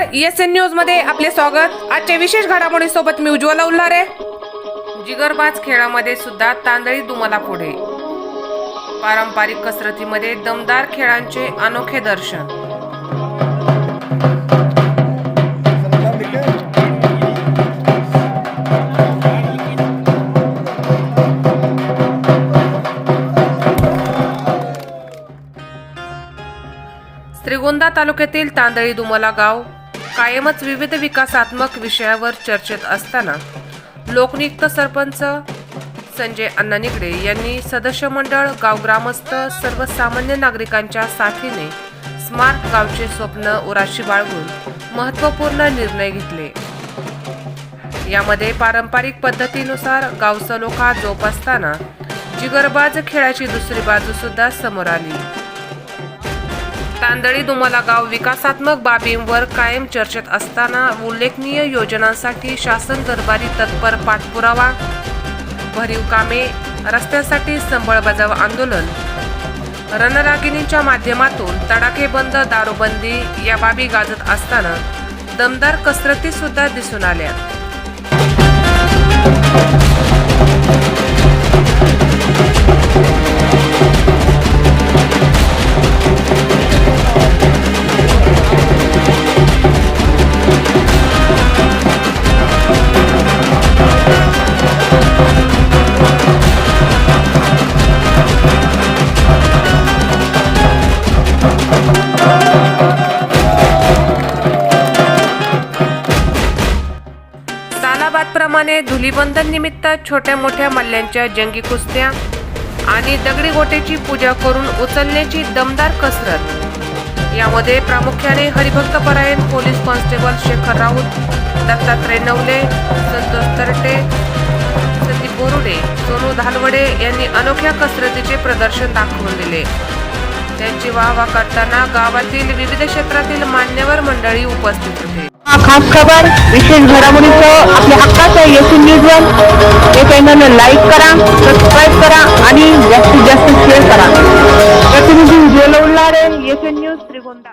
S N न्यूजमध्ये आपले स्वागत. आजच्या विशेष घडामोडी सोबत मी उज्ज्वला उल्हारे. जिगरबाज खेळामध्ये सुद्धा तांदळी दुमाला पुढे. पारंपरिक कसरतीमध्ये दमदार खेळांचे अनोखे दर्शन. श्रीगोंदा तालुक्यातील तांदळी दुमला गाव कायमच विविध विकासात्मक विषयावर चर्चेत असताना लोकनियुक्त सरपंच संजय अण्णा निगडे यांनी सदस्य मंडळ गाव ग्रामस्थ सर्वसामान्य नागरिकांच्या साथीने स्मार्ट गावचे स्वप्न उराशी बाळगून महत्त्वपूर्ण निर्णय घेतले. यामध्ये पारंपरिक पद्धतीनुसार गावसलोखा जोपासताना जिगरबाज खेळाची दुसरी बाजू सुद्धा समोर आली. तांदळी दुमला गाव विकासात्मक बाबींवर कायम चर्चेत असताना उल्लेखनीय योजनांसाठी शासन दरबारी तत्पर पाठपुरावा भरीव कामे रस्त्यासाठी संबळ बजाव आंदोलन. रणरागिणीच्या माध्यमातून तडाखेबंद दारूबंदी या बाबी गाजत असताना दमदार कसरती सुद्धा दिसून आल्या. सालाबादप्रमाणे धुलीबंधन निमित्त छोट्या मोठ्या मल्ल्यांच्या जंगी कुस्त्या आणि दगडी गोटेची पूजा करून उचलण्याची दमदार कसरत. यामध्ये प्रामुख्याने हरिभक्त परायण पोलीस कॉन्स्टेबल शेखर राऊत दत्तात्रय नवले संतोष तरटे संदीप बोरुडे सोनू धालवडे यांनी अनोख्या कसरतीचे प्रदर्शन दाखवून दिले. त्यांची वाहवा करताना गावातील विविध क्षेत्रातील मान्यवर मंडळी उपस्थित होते. हा खास खबर विशेष घडामोडीचं आपल्या हक्काचं येसून न्यूजवर हे चॅनल लाईक करा सबस्क्राईब करा आणि जास्तीत जास्त शेअर करा. प्रतिनिधी उज्ज्वल उल्हारे येसून न्यूज श्रीगोंदा